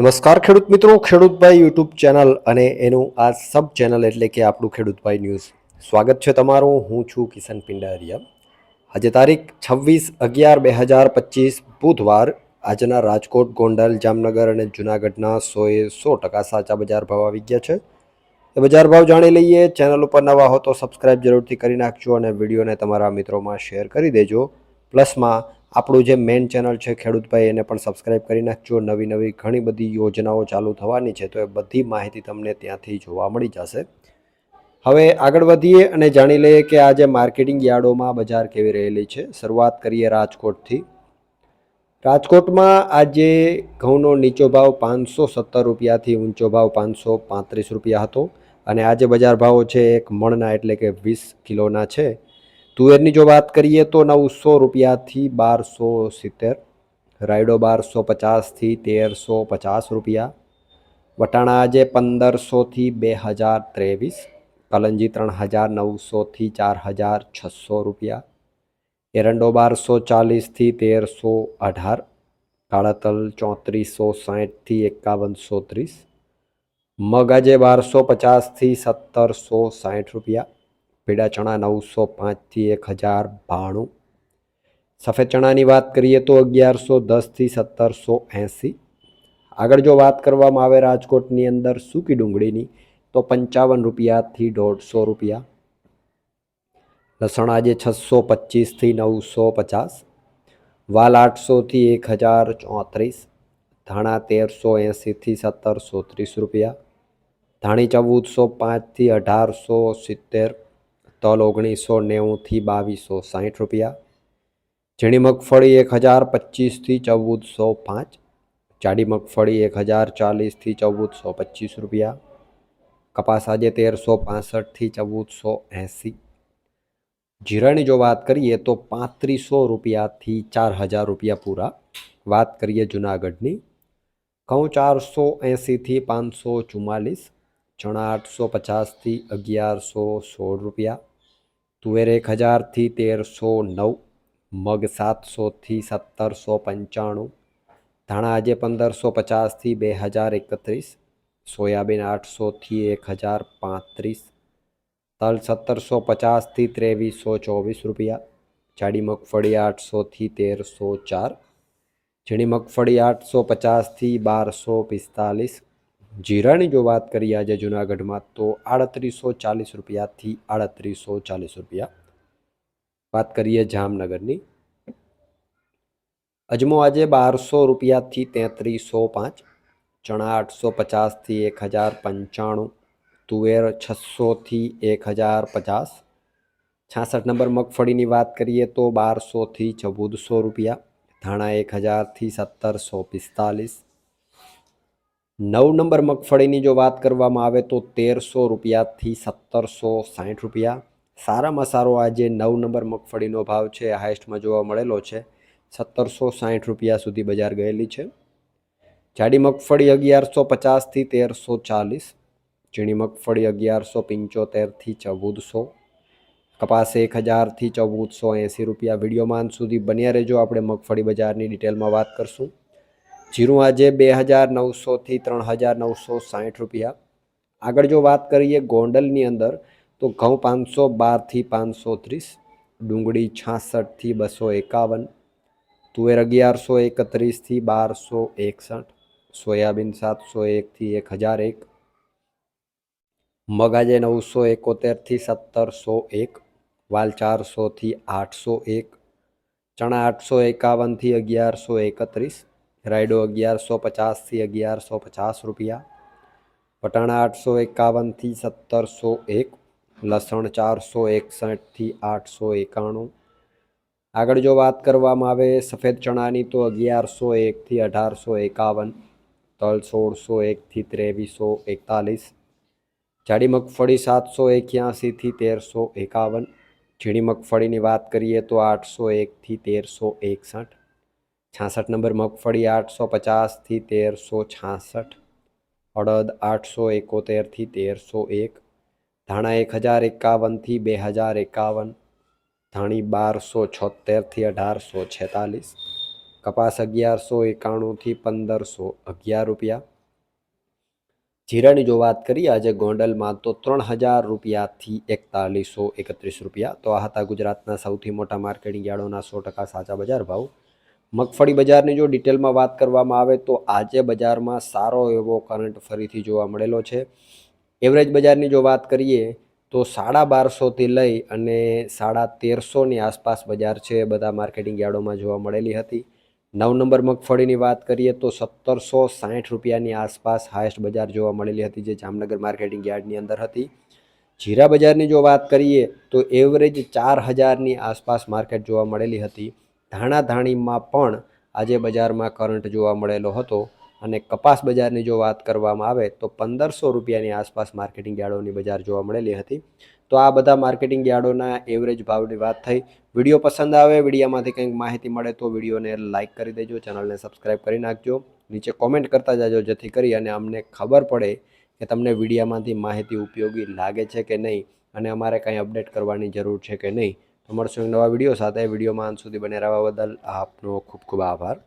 નમસ્કાર ખેડૂત મિત્રો, ખેડૂતભાઈ યુટ્યુબ ચેનલ અને એનું આ સબ ચેનલ એટલે કે આપણું ખેડૂતભાઈ ન્યૂઝ. સ્વાગત છે તમારું, હું છું કિશન પિંડારિયા. આજે તારીખ છવ્વીસ અગિયાર બે હજાર પચીસ બુધવાર આજના રાજકોટ, ગોંડલ, જામનગર અને જૂનાગઢના સોએ સો ટકા સાચા બજાર ભાવ આવી ગયા છે. એ બજાર ભાવ જાણી લઈએ, ચેનલ ઉપર નવા હો તો સબસ્ક્રાઇબ જરૂરથી કરી નાખજો અને વિડીયોને તમારા મિત્રોમાં શેર કરી દેજો. પ્લસમાં આપણું જે મેઇન ચેનલ છે ખેડૂતભાઈ, એને પણ સબસ્ક્રાઈબ કરી નાખજો. નવી નવી ઘણી બધી યોજનાઓ ચાલુ થવાની છે, તો એ બધી માહિતી તમને ત્યાંથી જોવા મળી જશે. હવે આગળ વધીએ અને જાણી લઈએ કે આજે માર્કેટિંગ યાર્ડોમાં બજાર કેવી રહેલી છે. શરૂઆત કરીએ રાજકોટથી. રાજકોટમાં આજે ઘઉંનો નીચો ભાવ પાંચસો સત્તર રૂપિયાથી ઊંચો ભાવ પાંચસો પાંત્રીસ રૂપિયા હતો. અને આજે બજાર ભાવો છે, એક મણના એટલે કે વીસ કિલોના છે. તુવેરની જો વાત કરીએ તો નવસો રૂપિયાથી બારસો સિત્તેર રાયડો બારસો પચાસથી તેરસો પચાસ રૂપિયા વટાણા આજે પંદરસોથી બે હજાર ત્રેવીસ કલંજી ત્રણ હજાર નવસોથી ચાર હજાર છસો રૂપિયા એરંડો બારસો ચાલીસથી તેરસો અઢાર કાળા તલ ચોત્રીસો સાહીઠથી એકાવનસો ત્રીસ મગ આજે બારસો પચાસથી સત્તરસો સાહીઠ રૂપિયા પીળા ચણા નવસો પાંચથી એક હજાર બાણું સફેદ ચણાની વાત કરીએ તો અગિયારસો દસથી સત્તરસો એંસી આગળ જો વાત કરવામાં આવે રાજકોટની અંદર સૂકી ડુંગળીની તો પંચાવન રૂપિયાથી દોઢસો રૂપિયા લસણ આજે છસો પચીસથી નવસો પચાસ વાલ આઠસોથી એક હજાર ચોત્રીસ ધાણા તેરસો એંસીથી સત્તરસો ત્રીસ રૂપિયા ધાણી ચૌદસો પાંચથી અઢારસો સિત્તેર તલ ઓગણીસો નેવુંથી બાવીસો સાહીઠ રૂપિયા ઝીણી મગફળી એક હજાર પચીસથી ચૌદસો પાંચ જાડી મગફળી એક હજાર ચાલીસથી ચૌદસો પચીસ રૂપિયા કપાસ આજે તેરસો પાસઠથી ચૌદસો એંસી જીરાની જો વાત કરીએ તો પાંત્રીસો રૂપિયાથી ચાર હજાર રૂપિયા પૂરા વાત કરીએ જુનાગઢની ઘઉં ચારસો એંસીથી પાંચસો ચુમ્માલીસ ચણા આઠસો પચાસથી અગિયારસો સોળ રૂપિયા તુવેર એક હજારથી તેરસો નવ મગ સાતસોથી સત્તરસો પંચાણું ધાણા આજે પંદરસો પચાસથી બે હજાર એકત્રીસ સોયાબીન આઠસોથી એક હજાર પાંત્રીસ તલ સત્તરસો પચાસથી ત્રેવીસો ચોવીસ રૂપિયા જાડી મગફળી આઠસોથી તેરસો ચાર ઝીણી મગફળી આઠસો પચાસથી બારસો પિસ્તાલીસ જીરાની જો વાત કરીએ આજે જુનાગઢમાં તો આડત્રીસો ચાલીસ રૂપિયાથી આડત્રીસો ચાલીસ રૂપિયા વાત કરીએ જામનગરની અજમો આજે બારસો રૂપિયાથી તેત્રીસો પાંચ ચણા આઠસો પચાસથી એક હજાર પંચાણું તુવેર છસોથી એક હજાર પચાસ છાસઠ નંબર મગફળીની વાત કરીએ તો બારસોથી ચૌદસો રૂપિયા ધાણા એક હજારથી સત્તરસો પિસ્તાલીસ નવ નંબર મગફળીની જો વાત કરવામાં આવે તો તેરસો રૂપિયાથી સત્તરસો સાઠ રૂપિયા. સારામાં સારો આજે નવ નંબર મગફળીનો ભાવ છે હાઈસ્ટમાં જોવા મળેલો છે. સત્તરસો સાઠ રૂપિયા સુધી બજાર ગયેલી છે. જાડી મગફળી અગિયારસો પચાસથી તેરસો ચાલીસ. ઝીણી મગફળી અગિયારસો પંચોતેરથી ચૌદસો. કપાસ એક હજારથી ચૌદસો એંસી રૂપિયા. વિડીયોમાં સુધી બન્યા રહેજો. આપણે મગફળી બજારની ડિટેલમાં વાત કરશું. જીરું આજે બે હજાર નવસોથી ત્રણ હજાર નવસો સાઠ રૂપિયા આગળ જો વાત કરીએ ગોંડલની અંદર તો ઘઉં પાંચસો બારથી પાંચસો ત્રીસ ડુંગળી છાસઠથી બસો એકાવન તુવેર અગિયારસો એકત્રીસથી બારસો એકસઠ સોયાબીન સાતસો એકથી એક હજાર એક મગ આજે નવસો એકોતેરથી સત્તરસો એક વાલ ચારસોથી આઠસો એક ચણા આઠસો એકાવનથી અગિયારસો એકત્રીસ રાયડો અગિયારસો પચાસથી અગિયારસો પચાસ રૂપિયા. વટાણા આઠસો એકાવનથી સત્તરસો એક. લસણ ચારસો એકસઠથી આઠસો એકાણું. આગળ જો વાત કરવામાં આવે, સફેદ ચણાની તો અગિયારસો એકથી અઢારસો એકાવન, તલ સોળસો એકથી ત્રેવીસો એકતાલીસ, જાડી મગફળી સાતસો એક્યાસીથી તેરસો એકાવન, ઝીણી મગફળીની વાત કરીએ તો આઠસો એકથી તેરસો એકસઠ છાસઠ નંબર મગફળી આઠસો પચાસથી તેરસો છાસઠ, અડદ આઠસો એકોતેરથી તેરસો એક, ધાણા એક હજાર એકાવનથી બે હજાર એકાવન, ધાણી બારસો છોતેરથી અઢારસો છેતાલીસ, કપાસ અગિયારસો એકાણુંથી પંદરસો અગિયાર રૂપિયા. જીરાની જો વાત કરીએ, આજે ગોંડલમાં તો ત્રણ હજાર રૂપિયાથી એકતાલીસો એકત્રીસ રૂપિયા. તો આ હતા ગુજરાતના સૌથી મોટા માર્કેટિંગ યાર્ડોના સો ટકા સાચા બજાર ભાવ. મગફળી બજારની જો ડિટેલમાં વાત કરવામાં આવે તો આજે બજારમાં સારો એવો કરંટ ફરીથી જોવા મળેલો છે. એવરેજ બજારની જો વાત કરીએ તો સાડા બારસોથી લઈ અને સાડા તેરસોની આસપાસ બજાર છે બધા માર્કેટિંગ યાર્ડોમાં જોવા મળેલી હતી. નવ નંબર મગફળીની વાત કરીએ તો સત્તરસો સાઠ રૂપિયાની આસપાસ હાઈએસ્ટ બજાર જોવા મળેલી હતી જે જામનગર માર્કેટિંગ યાર્ડની અંદર હતી. જીરા બજારની જો વાત કરીએ તો એવરેજ ચાર હજારની આસપાસ માર્કેટ જોવા મળેલી હતી. ધાણા ધાણીમાં પણ આજે બજારમાં કરંટ જોવા મળેલો હતો અને કપાસ બજારની જો વાત કરવામાં આવે તો પંદરસો રૂપિયાની આસપાસ માર્કેટિંગ યાર્ડોની બજાર જોવા મળેલી હતી. તો આ બધા માર્કેટિંગ યાર્ડોના એવરેજ ભાવની વાત થઈ. વીડિયો પસંદ આવે, વિડીયામાંથી કંઈક માહિતી મળે તો વિડીયોને લાઇક કરી દેજો, ચેનલને સબસ્ક્રાઈબ કરી નાખજો. નીચે કોમેન્ટ કરતા જાજો જેથી કરી અને અમને ખબર પડે કે તમને વિડીયામાંથી માહિતી ઉપયોગી લાગે છે કે નહીં અને અમારે કંઈ અપડેટ કરવાની જરૂર છે કે નહીં. મળશું એક નવા વીડિયો સાથે. વિડીયોમાં અંત સુધી બને રહેવા બદલ આપનો ખૂબ ખૂબ આભાર.